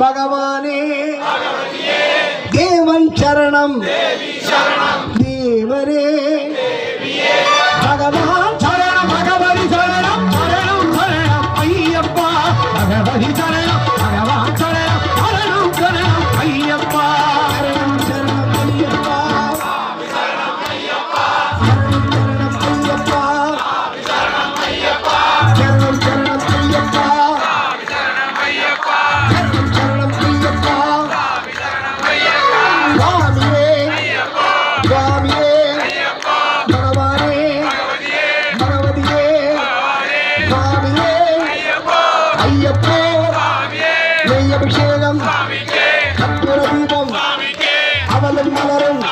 பகவானே. தேவன் சரணம். சுவாமியே பகவானே பகவதியே சுவாமியே ஐயப்போ நெய் அபிஷேகம் கற்பூர தீபம் அவலும் மலரும்.